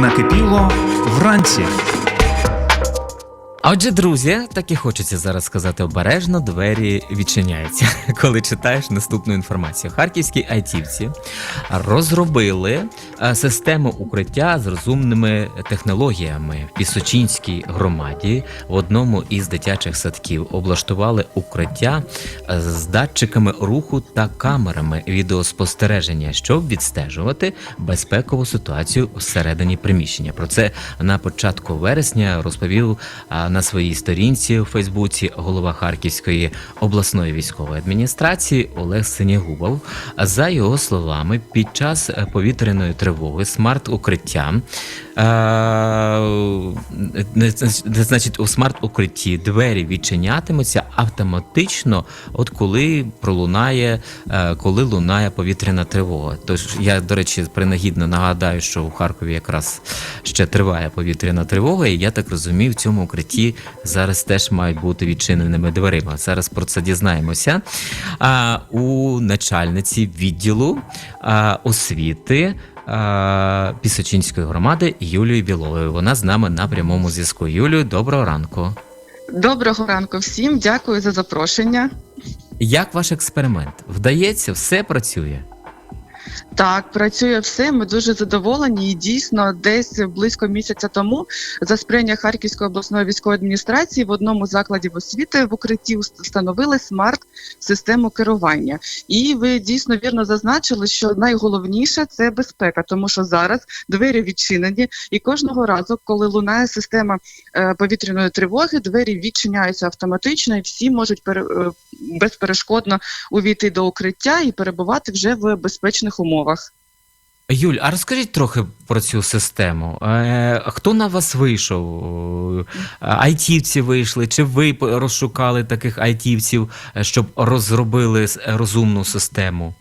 Накипіло вранці. А Отже, друзі, так і хочеться зараз сказати обережно, двері відчиняються, коли читаєш наступну інформацію. Харківські айтівці розробили е, систему укриття з розумними технологіями в Пісочинській громаді в одному із дитячих садків. Облаштували укриття е, з датчиками руху та камерами відеоспостереження, щоб відстежувати безпекову ситуацію всередині приміщення. Про це на початку вересня розповів а, на своїй сторінці у Фейсбуці голова Харківської обласної військової адміністрації Олег Синягубов. А За його словами, під час повітряної тривоги смарт-укриття е, значить у смарт-укритті двері відчинятимуться автоматично, от коли пролунає, е, коли лунає повітряна тривога. Тож я, до речі, принагідно нагадаю, що у Харкові якраз ще триває повітряна тривога, і я так розумію, в цьому укритті зараз теж мають бути відчиненими дверима. Зараз про це дізнаємося. А, у начальниці відділу а, освіти. Пісочинської громади Юлії Білової. Вона з нами на прямому зв'язку. Юлію, доброго ранку. Доброго ранку всім, дякую за запрошення. Як ваш експеримент? Вдається, все працює? Так, працює все. Ми дуже задоволені. І дійсно, десь близько місяця тому за сприяння Харківської обласної військової адміністрації в одному з закладів освіти в укритті встановили смарт-систему керування. І ви дійсно вірно зазначили, що найголовніше це безпека, тому що зараз двері відчинені, і кожного разу, коли лунає система е, повітряної тривоги, двері відчиняються автоматично, і всі можуть е, безперешкодно увійти до укриття і перебувати вже в безпечних умовах. Юль, а розкажіть трохи про цю систему. Е, хто на вас вийшов? Е, Айтівці вийшли? Чи ви розшукали таких айтівців, е, щоб розробили розумну систему?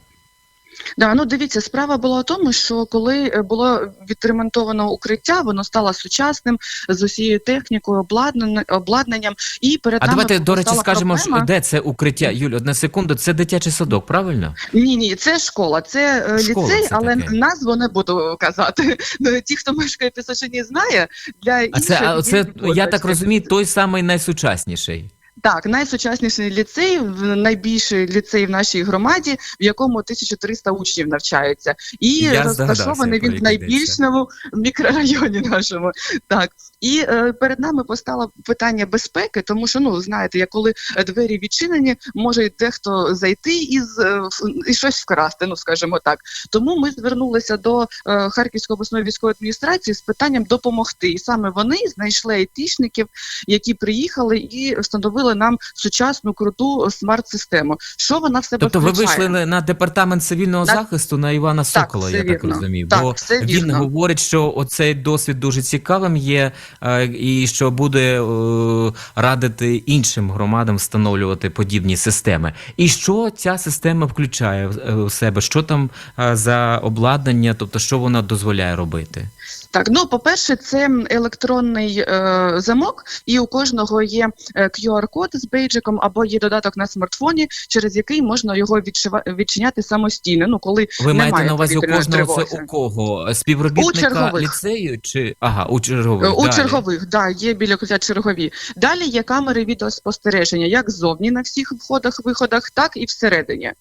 Да, ну дивіться, справа була в тому, що коли е, було відремонтовано укриття, воно стало сучасним з усією технікою, обладнанням, обладнанням і перед А нами давайте, до речі, скажемо, проблема. де це укриття. Юль, одна секунду, це дитячий садок, правильно? Ні, ні, це школа, це е, Школа ліцей, це але таке. назву не буду казати. Ну, Ті, хто мешкає в Пісочині, знає для А інших це, а є це я так розумію, той самий найсучасніший. Так, найсучасніший ліцей, найбільший ліцей в нашій громаді, в якому 1300 учнів навчаються, і Я розташований він в найбільшому мікрорайоні нашому. Так і е, перед нами постало питання безпеки, тому що ну знаєте, як коли двері відчинені, може дехто зайти із е, і щось вкрасти, ну скажімо так. Тому ми звернулися до е, Харківської обласної військової адміністрації з питанням допомогти. І саме вони знайшли айтішників, які приїхали і встановили нам сучасну круту смарт-систему. Що вона в себе Тобто ви вийшли на- на департамент цивільного На- захисту на Івана Сокола, все я так розумію. Так, бо все він вірно. говорить, що оцей досвід дуже цікавим є, е, і що буде е, радити іншим громадам встановлювати подібні системи. І що ця система включає в- е, себе? Що там е, за обладнання, тобто що вона дозволяє робити? Так, ну по-перше, це електронний е, замок, і у кожного є е, QR-код з бейджиком або є додаток на смартфоні, через який можна його відшива- відчиняти самостійно. Ну коли Ви немає маєте на увазі у кожного це у кого? Співробітника чергових. ліцею чи ага, у чергових. Е, У далі. чергових, да, є біля укриття чергові. Далі є камери відеоспостереження, як ззовні на всіх входах, виходах, так і всередині.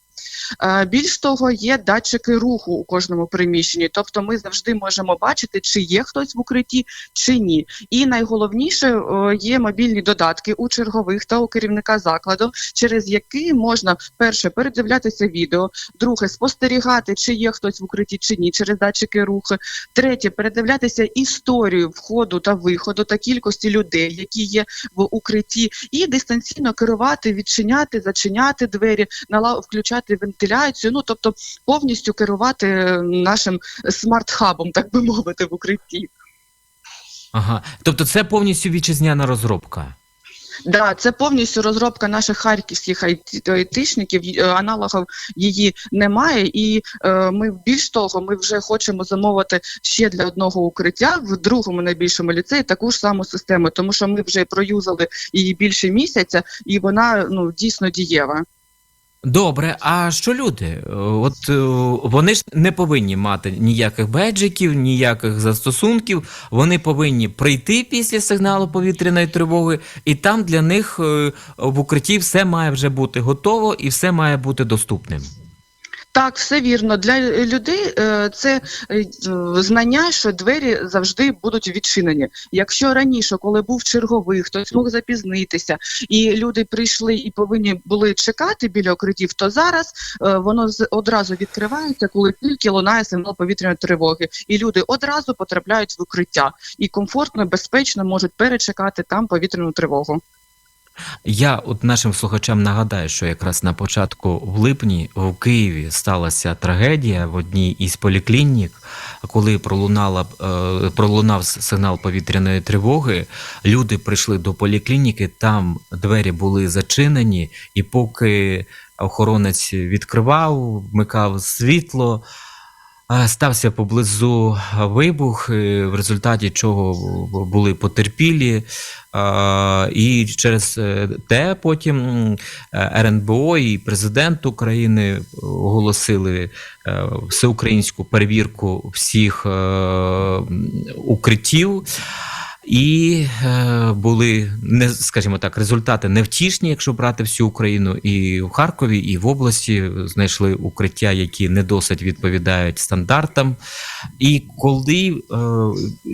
Е, Більш того, є датчики руху у кожному приміщенні, тобто ми завжди можемо бачити, чи є хтось в укритті, чи ні. І найголовніше е, є мобільні додатки у чергових та у керівника закладу, через які можна перше передивлятися відео, друге спостерігати, чи є хтось в укритті, чи ні, через датчики руху. Третє передивлятися історію входу та виходу та кількості людей, які є в укритті, і дистанційно керувати, відчиняти, зачиняти двері, нала включати вентиляцію. Ну тобто повністю керувати нашим смарт-хабом, так би мовити, в укритті. Ага. Тобто це повністю вітчизняна розробка. Да, це повністю розробка наших харківських айт- айтишників. е, Аналогів її немає, і е, ми більш того, ми вже хочемо замовити ще для одного укриття в другому найбільшому ліцеї таку ж саму систему, тому що ми вже проюзали її більше місяця, і вона ну дійсно дієва. Добре, а що люди? От е, вони ж не повинні мати ніяких беджиків, ніяких застосунків. Вони повинні прийти після сигналу повітряної тривоги, і там для них е, в укритті все має вже бути готово і все має бути доступним. Так, все вірно. Для людей е, це е, е, знання, що двері завжди будуть відчинені. Якщо раніше, коли був черговий, хтось мог запізнитися, і люди прийшли і повинні були чекати біля укриттів, то зараз е, воно одразу відкривається, коли тільки лунає сигнал повітряної тривоги, і люди одразу потрапляють в укриття і комфортно, безпечно можуть перечекати там повітряну тривогу. Я от нашим слухачам нагадаю, що якраз на початку в липні в Києві сталася трагедія в одній із поліклінік, коли пролунала е, пролунав сигнал повітряної тривоги. Люди прийшли до поліклініки, там двері були зачинені, і поки охоронець відкривав, вмикав світло. Стався поблизу вибух, е, в результаті чого були потерпілі. І через е, те потім е, РНБО і президент України оголосили всеукраїнську перевірку всіх укриттів. І е, були не скажімо так, результати невтішні, якщо брати всю Україну, і в Харкові, і в області знайшли укриття, які не досить відповідають стандартам. І коли е,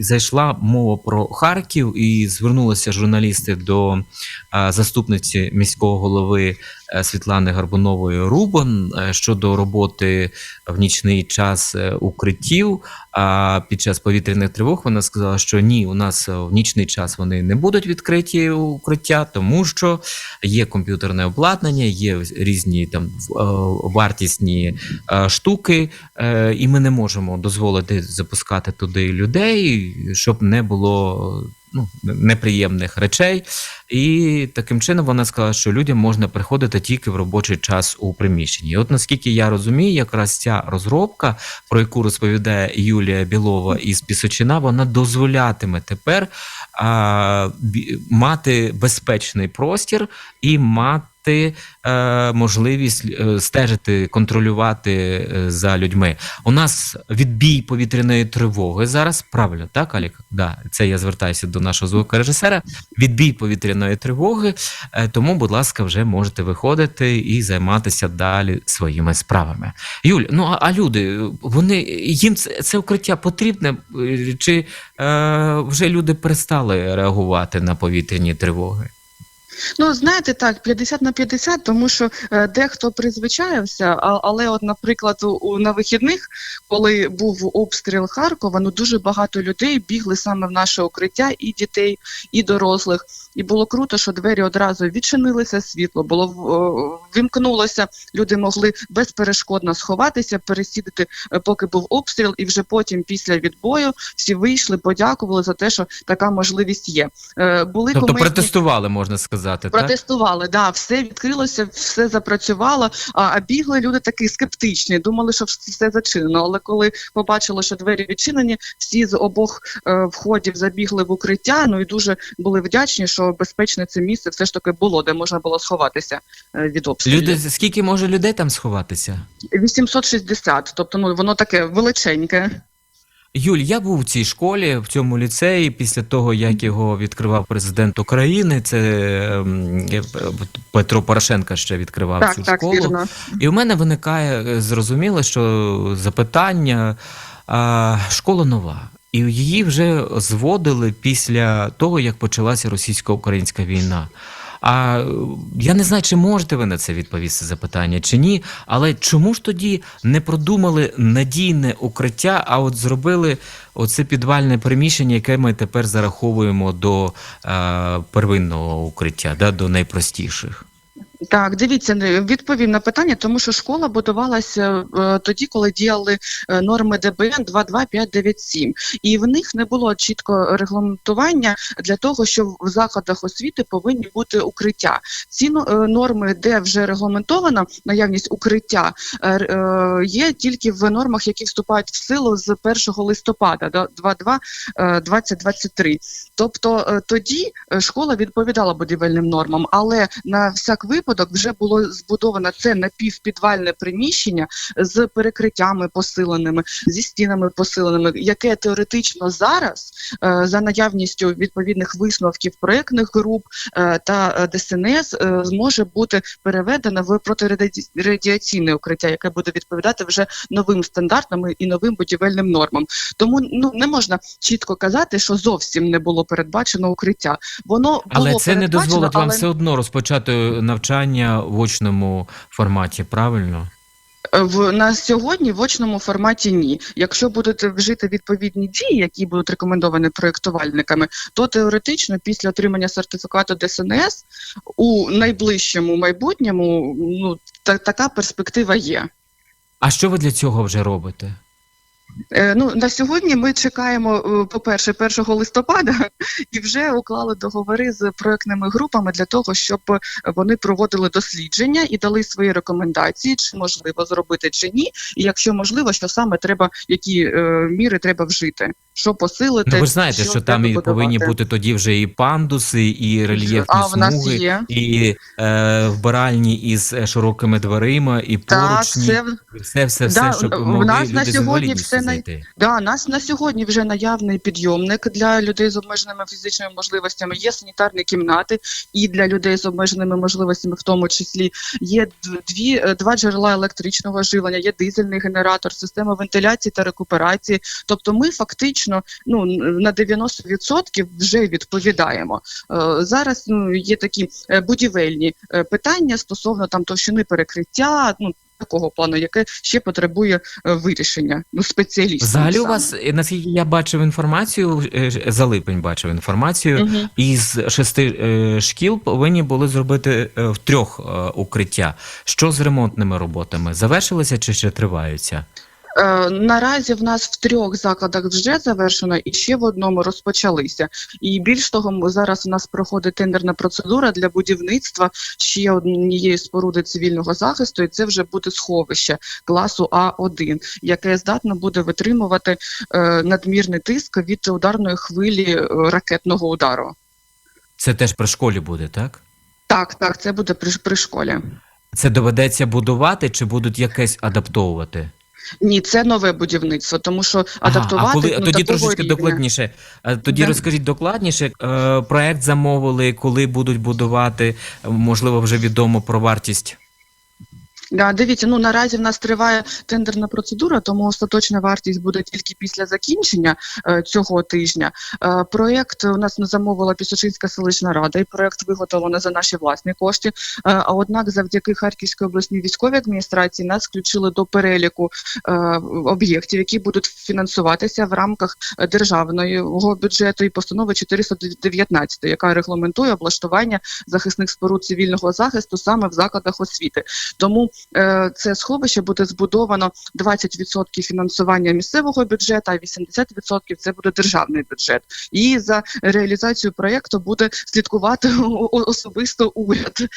зайшла мова про Харків, і звернулися журналісти до е, заступниці міського голови е, Світлани Гарбунової Рубан е, щодо роботи в нічний час е, укриттів. А під час повітряних тривог вона сказала, що ні, у нас е, в нічний час вони не будуть відкриті укриття, тому що є комп'ютерне обладнання, є різні там е, вартісні е, штуки, е, і ми не можемо дозволити запускати туди людей, щоб не було ну, неприємних речей. І таким чином вона сказала, що людям можна приходити тільки в робочий час у приміщенні. І от наскільки я розумію, якраз ця розробка, про яку розповідає Юлія Білова із Пісочина, вона дозволятиме тепер а, мати безпечний простір і мати е, можливість е, стежити, контролювати е, за людьми. У нас відбій повітряної тривоги зараз. Правильно, так, Алік? Да, це я звертаюся до нашого звукорежисера. Відбій повітряної тривоги. Е, Тому, будь ласка, вже можете виходити і займатися далі своїми справами. Юль, ну а, а люди, вони їм це, це укриття потрібне, е, чи е, вже люди перестали реагувати на повітряні тривоги? Ну, знаєте, так, 50 на 50, тому що е, дехто призвичаєвся, а, але, от, наприклад, у, на вихідних, коли був обстріл Харкова, ну дуже багато людей бігли саме в наше укриття, і дітей, і дорослих. І було круто, що двері одразу відчинилися, світло було о, вімкнулося. Люди могли безперешкодно сховатися, пересідати, е, поки був обстріл, і вже потім, після відбою, всі вийшли, подякували за те, що така можливість є. Е, Були Тобто кумедні- протестували, можна сказати, так? Протестували, да, все відкрилося, все запрацювало. А, а бігли люди такі скептичні, думали, що все зачинено. Але коли побачили, що двері відчинені, всі з обох е, входів забігли в укриття. Ну і дуже були вдячні, що безпечне це місце все ж таки було, де можна було сховатися е, від обстрілів. Люди, скільки може людей там сховатися? 860, тобто ну воно таке величеньке. Юль, я був в цій школі, в цьому ліцеї, після того, як його відкривав президент України. Це ем, е, Петро Порошенко ще відкривав Так, цю так, школу. вірно. І у мене виникає е, зрозуміло, що запитання а, школа нова. І її вже зводили після того, як почалася російсько-українська війна. А я не знаю, чи можете ви на це відповісти запитання, чи ні. Але чому ж тоді не продумали надійне укриття, а от зробили оце підвальне приміщення, яке ми тепер зараховуємо до е, первинного укриття, да, до найпростіших? Так, дивіться, відповім на питання, тому що школа будувалася е, тоді, коли діяли е, норми ДБН 22597. І в них не було чітко регламентування для того, що в закладах освіти повинні бути укриття. Ці е, норми, де вже регламентована наявність укриття, е, е, є тільки в нормах, які вступають в силу з 1 листопада до 22 е, 2023. Тобто е, тоді е, школа відповідала будівельним нормам, але на всяк випадок випадок вже було збудовано це напівпідвальне приміщення з перекриттями посиленими, зі стінами посиленими, яке теоретично зараз е, за наявністю відповідних висновків проектних груп е, та е, ДСНС зможе бути переведено в протирадіаційне укриття, яке буде відповідати вже новим стандартам і новим будівельним нормам. Тому ну не можна чітко казати, що зовсім не було передбачено укриття. Воно було Але це не дозволить вам все одно розпочати навчання в очному форматі, правильно? В на сьогодні в очному форматі ні. Якщо будуть вжити відповідні дії, які будуть рекомендовані проєктувальниками, то теоретично після отримання сертифікату ДСНС у найближчому майбутньому ну та, така перспектива є. А що ви для цього вже робите? Е, ну на сьогодні ми чекаємо, е, по-перше, 1 листопада і вже уклали договори з проектними групами для того, щоб вони проводили дослідження і дали свої рекомендації, чи можливо зробити чи ні, і якщо можливо, що саме треба, які е, міри треба вжити, що посилити. Ну ви ж знаєте, що, там і повинні бути тоді вже і пандуси, і рельєфні А смуги, є. і е, вбиральні із е, широкими дверима, і Так, це все, все, все, Да, щоб в могли нас люди на сьогодні все зайти. Да, нас на сьогодні вже наявний підйомник для людей з обмеженими фізичними можливостями. Є санітарні кімнати і для людей з обмеженими можливостями, в тому числі є дві е, два джерела електричного живлення, є дизельний генератор, система вентиляції та рекуперації. Тобто, ми фактично ну на 90% вже відповідаємо. Е, Зараз ну є такі е, будівельні е, питання стосовно там товщини перекриття. Ну такого плану, яке ще потребує вирішення ну спеціалістів. Взагалі у вас, наскільки я бачив інформацію, за липень бачив інформацію, Мгм. із шести шкіл повинні були зробити в трьох укриття. Що з ремонтними роботами? Завершилися чи ще триваються? Е, наразі в нас в трьох закладах вже завершено, і ще в одному розпочалися. І більш того, зараз у нас проходить тендерна процедура для будівництва ще однієї споруди цивільного захисту, і це вже буде сховище класу А1, яке здатно буде витримувати е, надмірний тиск від ударної хвилі е, ракетного удару. Це теж при школі буде, так? Так, так, це буде при, при школі. Це доведеться будувати чи будуть якесь адаптовувати? Ні, це нове будівництво, тому що адаптувати Ага, а коли ну, тоді трошечки рівня. докладніше. Е, Тоді Да. розкажіть докладніше. е, Проект замовили, коли будуть будувати, е, можливо, вже відомо про вартість. Да, дивіться, ну наразі в нас триває тендерна процедура, тому остаточна вартість буде тільки після закінчення е, цього тижня. Е, проєкт у нас не замовила Пісочинська селищна рада, і проєкт виготовлено за наші власні кошти. Е, а однак, завдяки Харківській обласній військовій адміністрації нас включили до переліку е, об'єктів, які будуть фінансуватися в рамках державного бюджету і постанови 419, яка регламентує облаштування захисних споруд цивільного захисту саме в закладах освіти. Тому це сховище буде збудовано 20% фінансування місцевого бюджету, а 80% це буде державний бюджет. І за реалізацію проєкту буде слідкувати особисто уряд.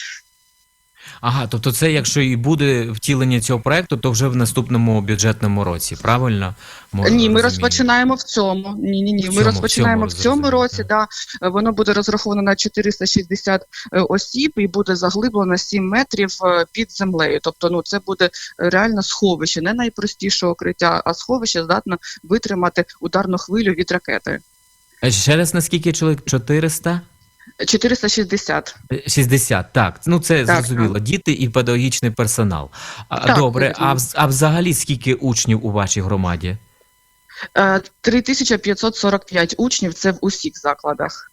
Ага, тобто це, якщо і буде втілення цього проекту, то вже в наступному бюджетному році, правильно? Мо- Ні, ми розумію? розпочинаємо в цьому. Ні, ні, ні. В Ми цьому, в розпочинаємо цьому в цьому році. Да, Е, воно буде розраховано на 460 е, осіб і буде заглиблено 7 метрів е, під землею. Тобто, ну це буде реально сховище, не найпростіше укриття, а сховище здатно витримати ударну хвилю від ракети. Ще раз, наскільки чоловік? 400? 460. Е, 60, так. Ну це Так, зрозуміло. Діти і педагогічний персонал. Так, Добре, а, а взагалі скільки учнів у вашій громаді? Е, 3545 учнів це в усіх закладах.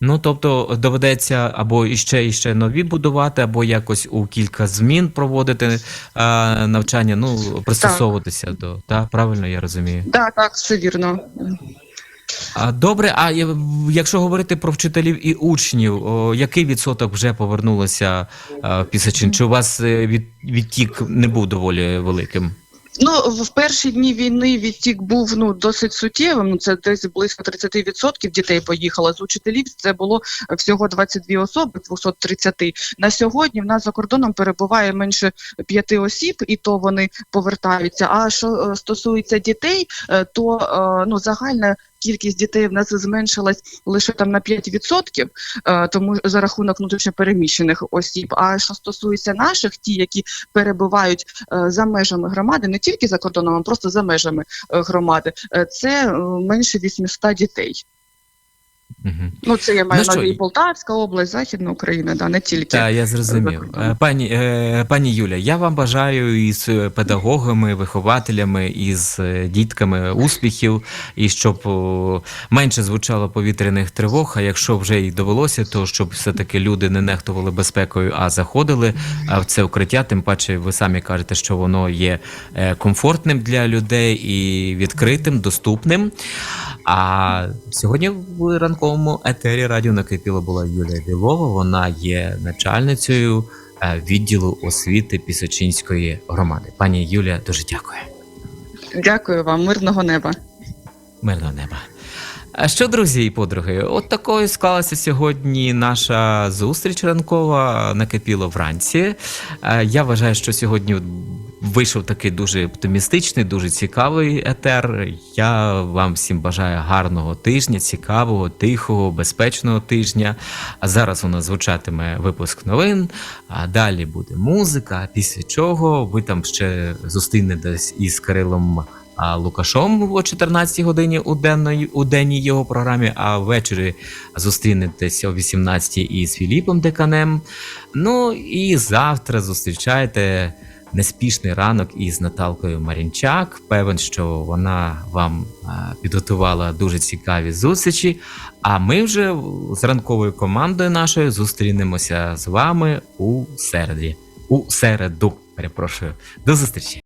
Ну, тобто доведеться або іще іще нові будувати, або якось у кілька змін проводити а, навчання, ну, пристосовуватися до. Так, правильно я розумію. Так, так, все вірно. Добре, а якщо говорити про вчителів і учнів, який відсоток вже повернулося Пісачин? Чи у вас е, від, відтік не був доволі великим? Ну, в перші дні війни відтік був ну досить суттєвим. Ну це десь близько 30% дітей поїхало. З учителів це було всього 22 особи, 230. На сьогодні в нас за кордоном перебуває менше п'яти осіб, і то вони повертаються. А що е, стосується дітей, е, то ну загальна кількість дітей в нас зменшилась лише там на 5%, е, тому за рахунок внутрішньопереміщених осіб. А що стосується наших, ті, які перебувають е, за межами громади, не тільки за кордоном, а просто за межами е, громади, це менше 800 дітей. Мгм. Ну це я маю Ну на увазі і- і Полтавська область, Західна Україна, да, не тільки. Так, я зрозумів. кордоном. Е, Пані, е, пані Юля, я вам бажаю із е, педагогами, вихователями, із е, дітками успіхів, і щоб менше звучало повітряних тривог. А якщо вже й довелося, то щоб все-таки люди не нехтували безпекою, а заходили в це укриття. Тим паче, ви самі кажете, що воно є е, комфортним для людей і відкритим, доступним. А сьогодні в ранковому етері радіо накипіло була Юлія Білова. Вона є начальницею е, відділу освіти Пісочинської громади. Пані Юлія, дуже дякую. Дякую вам, мирного неба. Мирного неба. А що, друзі і подруги, от такою склалася сьогодні наша зустріч ранкова накипіло вранці. Я вважаю, що сьогодні вийшов такий дуже оптимістичний, дуже цікавий етер. Я вам всім бажаю гарного тижня, цікавого, тихого, безпечного тижня. А зараз у нас звучатиме випуск новин, а далі буде музика. Після чого ви там ще зустрінетесь із Кирилом а, Лукашом о 14 годині у денної у денній його програмі. А ввечері зустрінетесь о 18 із Філіпом Деканем. Ну і завтра зустрічайте неспішний ранок із Наталкою Марінчак. Певен, що вона вам підготувала дуже цікаві зустрічі. А ми вже з ранковою командою нашою зустрінемося з вами у середі. У середу. Перепрошую. До зустрічі.